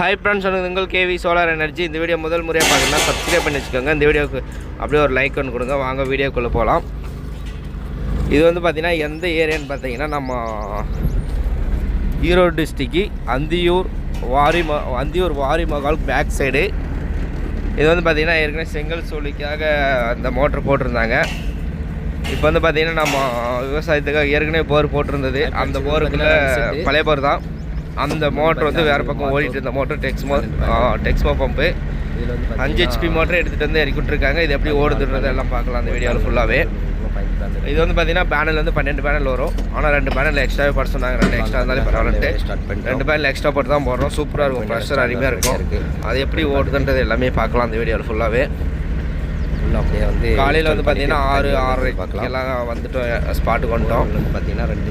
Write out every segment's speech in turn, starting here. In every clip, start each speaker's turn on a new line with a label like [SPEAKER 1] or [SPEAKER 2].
[SPEAKER 1] Hi friends உங்கள் KV solar energy இந்த video முதல் முறையாக பார்க்கணும்னா சப்ஸ்கிரைப் பண்ணி வச்சுக்கோங்க. இந்த வீடியோக்கு அப்படியே ஒரு லைக் ஒன்று கொடுங்க. வாங்க வீடியோக்குள்ளே போகலாம் இது வந்து பார்த்திங்கன்னா எந்த ஏரியான்னு பார்த்தீங்கன்னா நம்ம ஈரோடு டிஸ்ட்ரிக்கு அந்தியூர் வாரி அந்தியூர் வாரி மகால் பேக் சைடு இது வந்து பார்த்திங்கன்னா ஏற்கனவே செங்கல் சூழிக்காக அந்த மோட்டர் போட்டிருந்தாங்க. இப்போ வந்து பார்த்திங்கன்னா நம்ம விவசாயத்துக்காக ஏற்கனவே போர் போட்டிருந்தது. அந்த போருக்குள்ளே பழைய போர் தான். அந்த மோட்டர் வந்து வேறு பக்கம் ஓடிட்டு இருந்த மோட்டர் டெக்ஸ்மோ டெக்ஸ்மோ பம்பு அஞ்சு ஹெச்பி மோட்டர் எடுத்துகிட்டு வந்து இறக்கி விட்ருக்காங்க இது எப்படி ஓடுதுன்றது எல்லாம் பார்க்கலாம் அந்த வீடியோவில் ஃபுல்லாகவே இது வந்து பார்த்தீங்கன்னா பேனல் வந்து பன்னெண்டு பேனல் வரும். ஆனால் ரெண்டு பேனல் எக்ஸ்ட்ராவே போட சொன்னாங்க. ரெண்டு எக்ஸ்ட்ரா இருந்தாலும்
[SPEAKER 2] பண்ணிட்டோம்.
[SPEAKER 1] ரெண்டு பேனல் எக்ஸ்ட்ரா போட்டு தான் போடுறோம். சூப்பராக இருக்கும். ப்ரெஷர் அருமையாக இருக்கும். அது எப்படி ஓடுதுன்றது எல்லாமே பார்க்கலாம் அந்த வீடியோவில் ஃபுல்லாகவே
[SPEAKER 2] அப்படியே வந்து
[SPEAKER 1] காலையில் வந்து பார்த்தீங்கன்னா ஆறு ஆறரை எல்லாம் வந்துட்டோம் ஸ்பாட்டுக்கு வந்துட்டோம்
[SPEAKER 2] வந்து பார்த்தீங்கன்னா ரெண்டு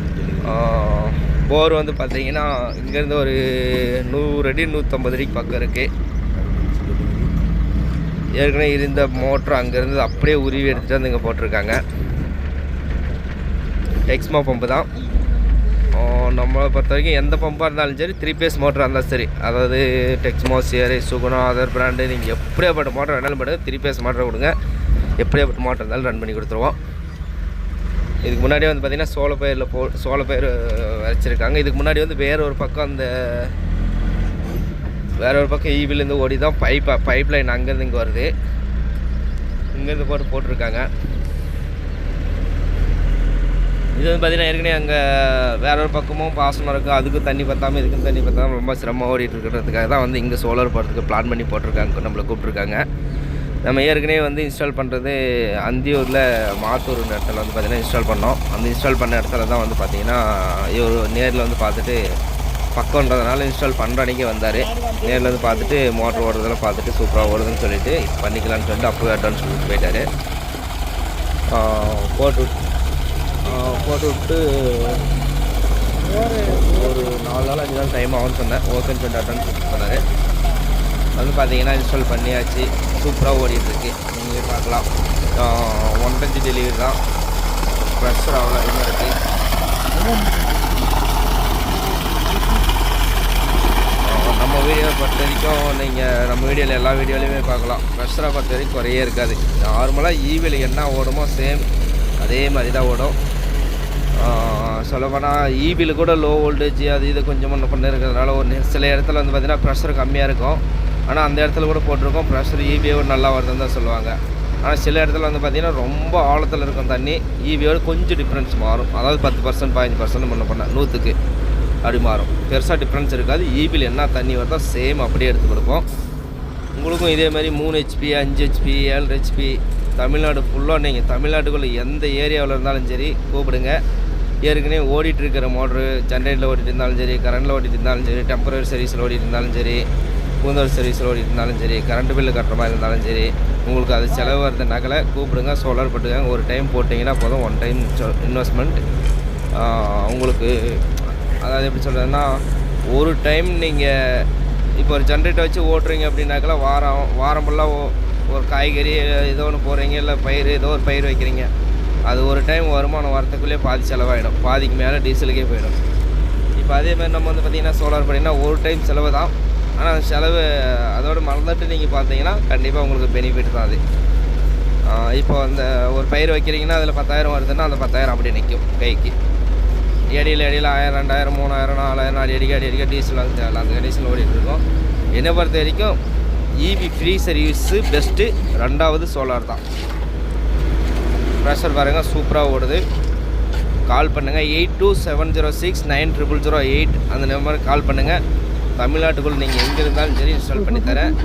[SPEAKER 1] போர் வந்து பார்த்தீங்கன்னா இங்கேருந்து ஒரு நூறு அடி நூற்றம்பது அடிக்கு பக்கம் இருக்குது ஏற்கனவே இருந்த மோட்ரு அங்கேருந்து அப்படியே உருவி எடுத்துகிட்டு வந்து இங்கே போட்டிருக்காங்க. டெக்ஸ்மா பம்பு தான். நம்மளை பொறுத்த வரைக்கும் எந்த பம்பாக இருந்தாலும் சரி த்ரீ பேஸ் மோட்டராக இருந்தாலும் சரி. அதாவது டெக்ஸ்மோ சியரு சுகுணம் அதர் பிராண்டு நீங்கள் எப்படியாப்பட்ட மோட்டர் வேணாலும் பண்ணுங்கள் த்ரீ பேஸ் மோட்டர் கொடுங்க. எப்படியாப்பட்ட மோட்டர் இருந்தாலும் ரன் பண்ணி கொடுத்துருவோம். இதுக்கு முன்னாடி வந்து பார்த்திங்கன்னா சோழ பயிரில் போ சோழ பயிர் வரைச்சிருக்காங்க. இதுக்கு முன்னாடி வந்து வேற ஒரு பக்கம் அந்த வேற ஒரு பக்கம் ஈவிலேருந்து ஓடி தான் பைப் பைப் லைன் அங்கேருந்து இங்கே வருது. இங்கேருந்து போட்டு போட்டிருக்காங்க. இது வந்து பார்த்தீங்கன்னா ஏற்கனவே அங்கே வேற ஒரு பக்கமும் பாசனம் இருக்குது அதுக்கும் தண்ணி பற்றாமல் இதுக்கும் தண்ணி பற்றாமல் ரொம்ப சிரமம் ஓடிட்டு இருக்கிறதுக்காக தான் வந்து இங்கே சோலார் போகிறதுக்கு பிளான் பண்ணி போட்டிருக்காங்க. நம்மளை கூப்பிட்ருக்காங்க நம்ம ஏற்கனவே வந்து இன்ஸ்டால் பண்ணுறது அந்தியூரில் மாத்தூர் இடத்துல வந்து பார்த்திங்கன்னா இன்ஸ்டால் பண்ணோம். அந்த இன்ஸ்டால் பண்ண இடத்துல தான் வந்து பார்த்திங்கன்னா இவர் நேரில் வந்து பார்த்துட்டு பக்கம்ன்றதுனால இன்ஸ்டால் பண்ணுற அன்றைக்கி வந்தார். நேரில் வந்து பார்த்துட்டு மோட்டர் ஓடுறதெல்லாம் பார்த்துட்டு சூப்பராக ஓடுதுன்னு சொல்லிட்டு பண்ணிக்கலாம்னு சொல்லிட்டு அப்போவே அட்வான்ஸ் கொடுத்து போயிட்டார். போட்டு போட்டு விட்டு ஒரு நாலு நாள் அஞ்சு நாள் டைம் ஆகும்னு சொன்னேன். ஓகேன்னு சொல்லிட்டு அட்வான்ஸ் கொடுத்து போனார். வந்து பார்த்தீங்கன்னா இன்ஸ்டால் பண்ணியாச்சு. சூப்பராக ஓடிட்டுருக்கு. நீங்களே பார்க்கலாம். ஒன் டச்சு டெலிவரி தான். ப்ரெஷர் அவ்வளோ அதிகமாக இருக்குது நம்ம வீடியோ பொறுத்த வரைக்கும் நீங்கள் நம்ம வீடியோவில் எல்லா வீடியோலையுமே பார்க்கலாம். ப்ரெஷரை பொறுத்த வரைக்கும் குறையே இருக்காது. நார்மலாக ஈவில் என்ன ஓடுமோ சேம் அதே மாதிரி தான் ஓடும். சொல்லப்போனால் ஈபியில் கூட லோ வோல்டேஜ் அது இது கொஞ்சம் முன்ன பண்ண இருக்கிறதுனால ஒரு சில இடத்துல வந்து பார்த்திங்கன்னா ப்ரெஷர் கம்மியாக இருக்கும். ஆனால் அந்த இடத்துல கூட போட்டிருக்கோம். ப்ரெஷர் ஈபியோட நல்லா வருதுன்னு தான் சொல்லுவாங்க. ஆனால் சில இடத்துல வந்து பார்த்திங்கன்னா ரொம்ப ஆழத்தில் இருக்கும் தண்ணி ஈபியோடு கொஞ்சம் டிஃப்ரென்ஸ் மாறும். அதாவது பத்து பர்சன்ட் பதினஞ்சு பர்சன்ட் முன்ன பண்ண நூற்றுக்கு அப்படி மாறும். பெருசாக டிஃப்ரென்ஸ் இருக்காது. ஈபியில் என்ன தண்ணி வருதோ சேம் அப்படியே எடுத்து கொடுப்போம். உங்களுக்கும் இதே மாதிரி மூணு ஹெச்பி அஞ்சு ஹெச்பி ஏழு ஹெச்பி தமிழ்நாடு ஃபுல்லாக நீங்கள் தமிழ்நாட்டுக்குள்ளே எந்த ஏரியாவில் இருந்தாலும் சரி கூப்பிடுங்க. ஏற்கனவே ஓடிட்டு இருக்கிற மோட்ரு ஜென்ரேட்டரில் ஓடிட்டு இருந்தாலும் சரி கரண்டில் ஓடிட்டு இருந்தாலும் சரி டெம்பரரி சர்வீஸில் ஓடிட்டு இருந்தாலும் சரி பூந்தோர் சர்வீஸில் ஓடிட்டு இருந்தாலும் சரி கரண்ட் பில்லு கட்டுற மாதிரி இருந்தாலும் சரி உங்களுக்கு அது செலவு வருது நகலை கூப்பிடுங்க சோலார் போட்டுக்கங்க. ஒரு டைம் போட்டிங்கன்னா போதும். ஒன் டைம் இன்வெஸ்ட்மெண்ட் உங்களுக்கு அதாவது எப்படி சொல்கிறதுன்னா ஒரு டைம் நீங்கள் இப்போ ஒரு ஜென்ரேட்டர் வச்சு ஓட்டுறீங்க அப்படின்னாக்கெல்லாம் வாரம் வாரம் ஃபுல்லாக ஒரு காய்கறி ஏதோ ஒன்று போடுறீங்க இல்லை பயிர் ஏதோ ஒரு பயிர் வைக்கிறீங்க. அது ஒரு டைம் வருமானம் வரத்துக்குள்ளேயே பாதி செலவாயிடும். பாதிக்கு மேலே டீசலுக்கே போயிடும். இப்போ அதே மாதிரி நம்ம வந்து பார்த்திங்கன்னா சோலார் பண்ணிங்கன்னா ஒரு டைம் செலவு தான். ஆனால் செலவு அதோட மறந்துட்டு நீங்கள் பார்த்தீங்கன்னா கண்டிப்பாக உங்களுக்கு பெனிஃபிட் தான் அது. இப்போ அந்த ஒரு பயிர் வைக்கிறீங்கன்னா அதில் பத்தாயிரம் வருதுன்னா அந்த பத்தாயிரம் அப்படியே நிற்கும் கைக்கு. அடியில் அடியில் ஆயிரம் ரெண்டாயிரம் மூணாயிரம் நாலாயிரம் அடி அடிக்க அடி அடிக்க டீசல் வந்து தேவையில்ல அந்த டீசல் ஓடிட்டுருக்கோம் என்னை பொறுத்த வரைக்கும் இபி ஃப்ரீ சர்வீஸு பெஸ்ட்டு ரெண்டாவது சோலார் தான். ப்ரெஷர் பாருங்கள் சூப்பராக ஓடுது. கால் பண்ணுங்கள் eight two seven zero six nine triple zero eight அந்த நம்பருக்கு கால் பண்ணுங்கள் தமிழ்நாட்டுக்குள் நீங்கள் எங்கே இருந்தாலும் சரி இன்ஸ்டால் பண்ணி தரேன்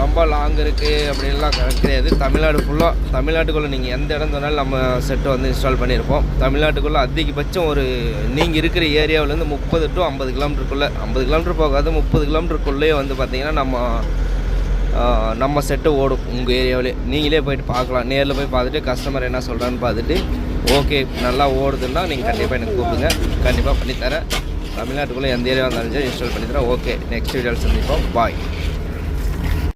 [SPEAKER 1] ரொம்ப லாங் இருக்குது அப்படின்லாம் கிடையாது. தமிழ்நாடு ஃபுல்லாக தமிழ்நாட்டுக்குள்ளே நீங்கள் எந்த இடம் சொன்னாலும் நம்ம செட்டை வந்து இன்ஸ்டால் பண்ணியிருப்போம் தமிழ்நாட்டுக்குள்ளே அதிகபட்சம் ஒரு நீங்கள் இருக்கிற ஏரியாவிலேருந்து முப்பது டு ஐம்பது கிலோமீட்டருக்குள்ளே ஐம்பது கிலோமீட்டர் போகாது முப்பது கிலோமீட்டருக்குள்ளேயே வந்து பார்த்தீங்கன்னா நம்ம நம்ம செட்டு ஓடும் உங்கள் ஏரியாவிலே. நீங்களே போயிட்டு பார்க்கலாம். நேரில் போய் பார்த்துட்டு கஸ்டமர் என்ன சொல்கிறான்னு பார்த்துட்டு ஓகே நல்லா ஓடுதுன்னா நீங்கள் கண்டிப்பாக எனக்கு கூப்பிடுங்க. கண்டிப்பாக பண்ணித்தரேன். தமிழ்நாட்டுக்குள்ளே எந்த ஏரியா இருந்தாலும் சரி இன்ஸ்டால் பண்ணித்தரேன். ஓகே நெக்ஸ்ட் வீடியோவில் சந்திப்போம். பாய்